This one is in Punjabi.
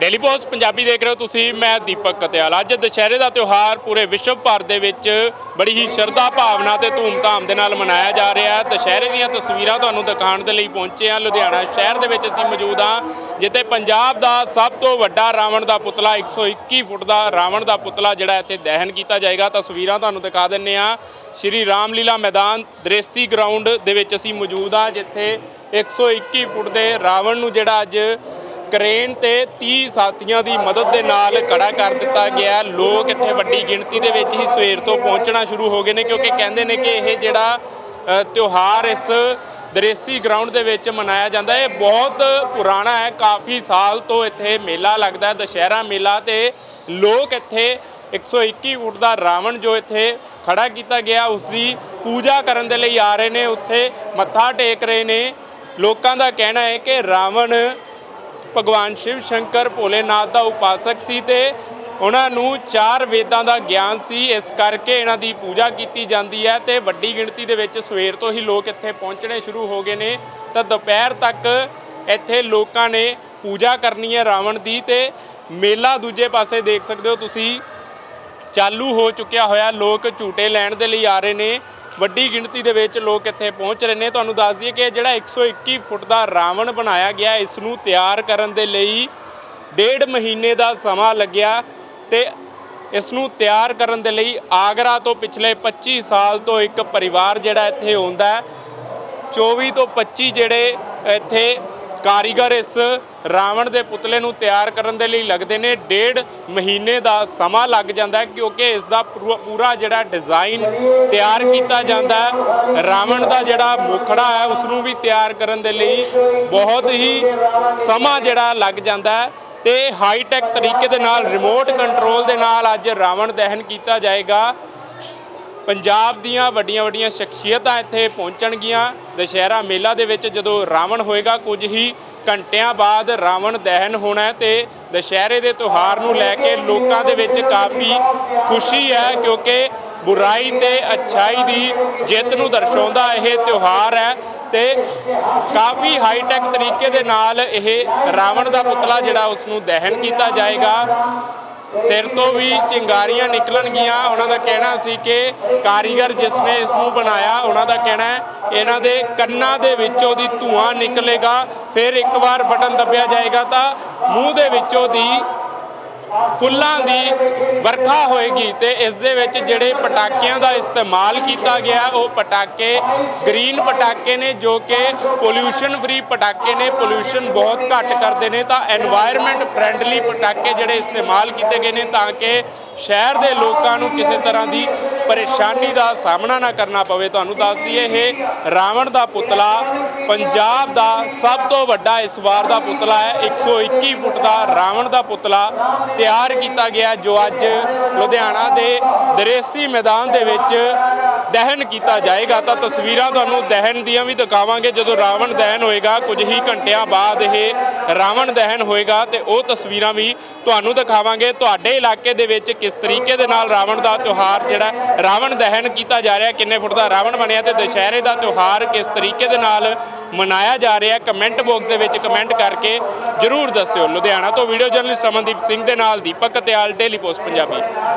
ਡੇਲੀ ਪੋਸਟ ਪੰਜਾਬੀ ਦੇਖ ਰਹੇ ਹੋ ਤੁਸੀਂ, ਮੈਂ ਦੀਪਕ ਕਤਿਆਲ। ਅੱਜ ਦੁਸ਼ਹਿਰੇ ਦਾ ਤਿਉਹਾਰ ਪੂਰੇ ਵਿਸ਼ਵ ਭਰ ਦੇ ਵਿੱਚ ਬੜੀ ਹੀ ਸ਼ਰਧਾ ਭਾਵਨਾ ਤੇ ਧੂਮਧਾਮ ਦੇ ਨਾਲ ਮਨਾਇਆ ਜਾ ਰਿਹਾ ਹੈ। ਦੁਸ਼ਹਿਰੇ ਦੀਆਂ ਤਸਵੀਰਾਂ ਤੁਹਾਨੂੰ ਦਿਖਾਉਣ ਦੇ ਲਈ ਪਹੁੰਚੇ ਹਾਂ। ਲੁਧਿਆਣਾ ਸ਼ਹਿਰ ਦੇ ਵਿੱਚ ਅਸੀਂ ਮੌਜੂਦ ਹਾਂ, ਜਿੱਥੇ ਪੰਜਾਬ ਦਾ ਸਭ ਤੋਂ ਵੱਡਾ ਰਾਵਣ ਦਾ ਪੁਤਲਾ 121 ਫੁੱਟ ਦਾ ਰਾਵਣ ਦਾ ਪੁਤਲਾ ਜਿਹੜਾ ਇੱਥੇ ਦਹਨ ਕੀਤਾ ਜਾਏਗਾ। ਤਸਵੀਰਾਂ ਤੁਹਾਨੂੰ ਦਿਖਾ ਦਿੰਨੇ ਆ ਸ਼੍ਰੀ ਰਾਮਲੀਲਾ ਮੈਦਾਨ, ਦ੍ਰੇਸੀ ਗਰਾਊਂਡ ਦੇ ਵਿੱਚ ਅਸੀਂ ਮੌਜੂਦ ਹਾਂ, ਜਿੱਥੇ 121 ਫੁੱਟ ਦੇ ਰਾਵਣ ਨੂੰ ਜਿਹੜਾ ਅੱਜ ਕ੍ਰੇਨ ਤੇ 30 ਸਾਥੀਆਂ ਦੀ ਮਦਦ ਦੇ ਨਾਲ ਖੜਾ ਕਰ ਦਿੱਤਾ ਗਿਆ ਲੋਕ ਇੱਥੇ ਵੱਡੀ ਗਿਣਤੀ ਦੇ ਵਿੱਚ ਹੀ ਸਵੇਰ ਤੋਂ ਪਹੁੰਚਣਾ ਸ਼ੁਰੂ ਹੋ ਗਏ ਨੇ ਕਿਉਂਕਿ ਕਹਿੰਦੇ ਨੇ ਕਿ ਇਹ ਜਿਹੜਾ ਤਿਉਹਾਰ ਇਸ ਦਰੇਸੀ ਗਰਾਊਂਡ ਦੇ ਵਿੱਚ ਮਨਾਇਆ ਜਾਂਦਾ ਹੈ। ਇਹ ਬਹੁਤ ਪੁਰਾਣਾ ਹੈ, ਕਾਫੀ ਸਾਲ ਤੋਂ ਇੱਥੇ ਮੇਲਾ ਲੱਗਦਾ ਹੈ, ਦੁਸ਼ਹਿਰਾ ਮੇਲਾ ਤੇ ਲੋਕ ਇੱਥੇ 121 ਫੁੱਟ ਦਾ ਰਾਵਣ ਜੋ ਇੱਥੇ ਖੜਾ ਕੀਤਾ ਗਿਆ ਉਸ ਦੀ ਪੂਜਾ ਕਰਨ ਦੇ ਲਈ ਆ ਰਹੇ ਨੇ, ਉੱਥੇ ਮੱਥਾ ਟੇਕ ਰਹੇ ਨੇ। ਲੋਕਾਂ ਦਾ ਕਹਿਣਾ ਹੈ ਕਿ ਰਾਵਣ ਭਗਵਾਨ ਸ਼ਿਵ ਸ਼ੰਕਰ ਭੋਲੇਨਾਥ ਦਾ ਉਪਾਸਕ ਸੀ ਤੇ ਉਹਨਾਂ ਨੂੰ ਚਾਰ ਵੇਦਾਂ ਦਾ ਗਿਆਨ ਸੀ। ਇਸ ਕਰਕੇ ਇਹਨਾਂ ਦੀ ਪੂਜਾ ਕੀਤੀ ਜਾਂਦੀ ਹੈ ਤੇ ਵੱਡੀ ਗਿਣਤੀ ਦੇ ਵਿੱਚ ਸਵੇਰ ਤੋਂ ਹੀ ਲੋਕ ਇੱਥੇ ਪਹੁੰਚਣੇ ਸ਼ੁਰੂ ਹੋ ਗਏ ਨੇ। ਤਾਂ ਦੁਪਹਿਰ ਤੱਕ ਇੱਥੇ ਲੋਕਾਂ ਨੇ ਪੂਜਾ ਕਰਨੀ ਹੈ ਰਾਵਣ ਦੀ ਤੇ ਮੇਲਾ ਦੂਜੇ ਪਾਸੇ ਦੇਖ ਸਕਦੇ ਹੋ ਤੁਸੀਂ। ਚਾਲੂ ਹੋ ਚੁੱਕਿਆ ਹੋਇਆ। ਲੋਕ ਝੂਟੇ ਲੈਣ ਦੇ ਲਈ ਆ ਰਹੇ ਨੇ। ਵੱਡੀ ਗਿਣਤੀ ਦੇ ਵਿੱਚ ਲੋਕ ਇੱਥੇ ਪਹੁੰਚ ਰਹੇ ਨੇ। ਤੁਹਾਨੂੰ ਦੱਸ ਦਈਏ ਕਿ ਇਹ ਜਿਹੜਾ 121 ਫੁੱਟ ਦਾ ਰਾਵਣ ਬਣਾਇਆ ਗਿਆ, ਇਸ ਨੂੰ ਤਿਆਰ ਕਰਨ ਦੇ ਲਈ ਡੇਢ ਮਹੀਨੇ ਦਾ ਸਮਾਂ ਲੱਗਿਆ ਤੇ ਇਸ ਨੂੰ ਤਿਆਰ ਕਰਨ ਦੇ ਲਈ ਆਗਰਾ ਤੋਂ ਪਿਛਲੇ 25 ਸਾਲ ਤੋਂ ਇੱਕ ਪਰਿਵਾਰ ਜਿਹੜਾ ਇੱਥੇ ਆਉਂਦਾ ਹੈ। 24 ਤੋਂ 25 ਜਿਹੜੇ ਇੱਥੇ ਕਾਰੀਗਰ ਇਸ ਰਾਵਣ ਦੇ ਪੁਤਲੇ ਨੂੰ ਤਿਆਰ ਕਰਨ ਦੇ ਲਈ ਲੱਗਦੇ ਨੇ। ਡੇਢ ਮਹੀਨੇ ਦਾ ਸਮਾਂ ਲੱਗ ਜਾਂਦਾ ਹੈ ਕਿਉਂਕਿ ਇਸ ਦਾ ਪੂਰਾ- ਪੂਰਾ ਜਿਹੜਾ ਡਿਜ਼ਾਈਨ ਤਿਆਰ ਕੀਤਾ ਜਾਂਦਾ ਹੈ। ਰਾਵਣ ਦਾ ਜਿਹੜਾ ਮੁਖੜਾ ਹੈ ਉਸ ਨੂੰ ਵੀ ਤਿਆਰ ਕਰਨ ਦੇ ਲਈ ਬਹੁਤ ਹੀ ਸਮਾਂ ਜਿਹੜਾ ਲੱਗ ਜਾਂਦਾ ਹੈ ਤੇ ਹਾਈ ਟੈਕ ਤਰੀਕੇ ਦੇ ਨਾਲ ਰਿਮੋਟ ਕੰਟਰੋਲ ਦੇ ਨਾਲ ਅੱਜ ਰਾਵਣ ਦਹਨ ਕੀਤਾ ਜਾਏਗਾ। ਪੰਜਾਬ ਦੀਆਂ ਵੱਡੀਆਂ ਵੱਡੀਆਂ ਸ਼ਖਸੀਅਤਾਂ ਇੱਥੇ ਪਹੁੰਚਣਗੀਆਂ। ਦੁਸ਼ਹਿਰਾ ਮੇਲਾ ਦੇ ਵਿੱਚ ਜਦੋਂ ਰਾਵਣ ਹੋਏਗਾ, ਕੁਝ ਹੀ ਘੰਟਿਆਂ ਬਾਅਦ ਰਾਵਣ ਦਹਨ ਹੋਣਾ ਹੈ ਤੇ ਦੁਸ਼ਹਿਰੇ ਦੇ ਤਿਉਹਾਰ ਨੂੰ ਲੈ ਕੇ ਲੋਕਾਂ ਦੇ ਵਿੱਚ ਕਾਫੀ ਖੁਸ਼ੀ ਹੈ ਕਿਉਂਕਿ ਬੁਰਾਈ ਤੇ ਅੱਛਾਈ ਦੀ ਜਿੱਤ ਨੂੰ ਦਰਸਾਉਂਦਾ ਇਹ ਤਿਉਹਾਰ ਹੈ ਤੇ ਕਾਫੀ ਹਾਈਟੈਕ ਤਰੀਕੇ ਦੇ ਨਾਲ ਇਹ ਰਾਵਣ ਦਾ ਪੁਤਲਾ ਜਿਹੜਾ ਉਸ ਨੂੰ ਦਹਨ ਕੀਤਾ ਜਾਏਗਾ। ਸਿਰ ਤੋਂ ਵੀ ਚਿੰਗਾਰੀਆਂ ਨਿਕਲਣਗੀਆਂ। ਉਹਨਾਂ ਦਾ ਕਹਿਣਾ ਸੀ ਕਿ ਕਾਰੀਗਰ ਜਿਸ ਨੇ ਇਸ ਨੂੰ ਬਣਾਇਆ, ਉਹਨਾਂ ਦਾ ਕਹਿਣਾ ਹੈ, ਇਹਨਾਂ ਦੇ ਕੰਨਾਂ ਦੇ ਵਿੱਚੋਂ ਦੀ ਧੂਆਂ ਨਿਕਲੇਗਾ, ਫਿਰ ਇੱਕ ਵਾਰ ਬਟਨ ਦੱਬਿਆ ਜਾਏਗਾ ਤਾਂ ਮੂੰਹ ਦੇ ਵਿੱਚੋਂ ਦੀ ਫੁੱਲਾਂ ਦੀ ਵਰਖਾ ਹੋਏਗੀ ਤੇ ਇਸ ਦੇ ਵਿੱਚ ਜਿਹੜੇ ਪਟਾਕਿਆਂ ਦਾ ਇਸਤੇਮਾਲ ਕੀਤਾ ਗਿਆ, ਉਹ ਪਟਾਕੇ, ਗ੍ਰੀਨ ਪਟਾਕੇ ਨੇ ਜੋ ਕਿ ਪੋਲੂਸ਼ਨ ਫ੍ਰੀ ਪਟਾਕੇ ਨੇ ਪੋਲੂਸ਼ਨ ਬਹੁਤ ਘੱਟ ਕਰਦੇ ਨੇ ਤਾਂ এনवायरमेंट ਫਰੈਂਡਲੀ ਪਟਾਕੇ ਜਿਹੜੇ ਇਸਤੇਮਾਲ ਕੀਤੇ ਗਏ ਨੇ ਤਾਂ ਕਿ ਸ਼ਹਿਰ ਦੇ ਲੋਕਾਂ ਨੂੰ ਕਿਸੇ ਤਰ੍ਹਾਂ ਦੀ ਪਰੇਸ਼ਾਨੀ ਦਾ ਸਾਹਮਣਾ ਨਾ ਕਰਨਾ ਪਵੇ, ਤੁਹਾਨੂੰ ਦੱਸ ਦਈਏ, ਇਹ ਰਾਵਣ ਦਾ ਪੁਤਲਾ ਪੰਜਾਬ ਦਾ ਸਭ ਤੋਂ ਵੱਡਾ ਇਸ ਵਾਰ ਦਾ ਪੁਤਲਾ ਹੈ। 121 ਫੁੱਟ ਦਾ ਰਾਵਣ ਦਾ ਪੁਤਲਾ ਤਿਆਰ ਕੀਤਾ ਗਿਆ, ਜੋ ਅੱਜ ਲੁਧਿਆਣਾ ਦੇ ਦਰੇਸੀ ਮੈਦਾਨ ਦੇ ਵਿੱਚ ਦਹਨ ਕੀਤਾ ਜਾਏਗਾ। ਤਾਂ ਤਸਵੀਰਾਂ ਤੁਹਾਨੂੰ ਦਹਨ ਦੀਆਂ ਵੀ ਦਿਖਾਵਾਂਗੇ। ਜਦੋਂ ਰਾਵਣ ਦਹਨ ਹੋਏਗਾ, ਕੁਝ ਹੀ ਘੰਟਿਆਂ ਬਾਅਦ ਇਹ ਰਾਵਣ ਦਹਨ ਹੋਏਗਾ ਤੇ ਉਹ ਤਸਵੀਰਾਂ ਵੀ ਤੁਹਾਨੂੰ ਦਿਖਾਵਾਂਗੇ। ਤੁਹਾਡੇ ਇਲਾਕੇ ਦੇ ਵਿੱਚ ਕਿਸ ਤਰੀਕੇ ਦੇ ਨਾਲ ਰਾਵਣ ਦਾ ਤਿਉਹਾਰ ਜਿਹੜਾ ਰਾਵਣ ਦਹਨ ਕੀਤਾ ਜਾ ਰਿਹਾ ਕਿੰਨੇ ਫੁੱਟ ਦਾ ਰਾਵਣ ਬਣਿਆ ਤੇ ਦੁਸ਼ਹਿਰੇ ਦਾ ਤਿਉਹਾਰ ਕਿਸ ਤਰੀਕੇ ਦੇ ਨਾਲ ਮਨਾਇਆ ਜਾ ਰਿਹਾ ਕਮੈਂਟ ਬਾਕਸ ਦੇ ਵਿੱਚ ਕਮੈਂਟ ਕਰਕੇ ਜਰੂਰ ਦੱਸਿਓ। ਲੁਧਿਆਣਾ ਤੋਂ ਵੀਡੀਓ ਜਰਨਲਿਸਟ ਅਮਨਦੀਪ ਸਿੰਘ ਦੇ ਨਾਲ ਦੀਪਕ ਕਤਿਆਲ ਡੇਲੀ ਪੋਸਟ ਪੰਜਾਬੀ।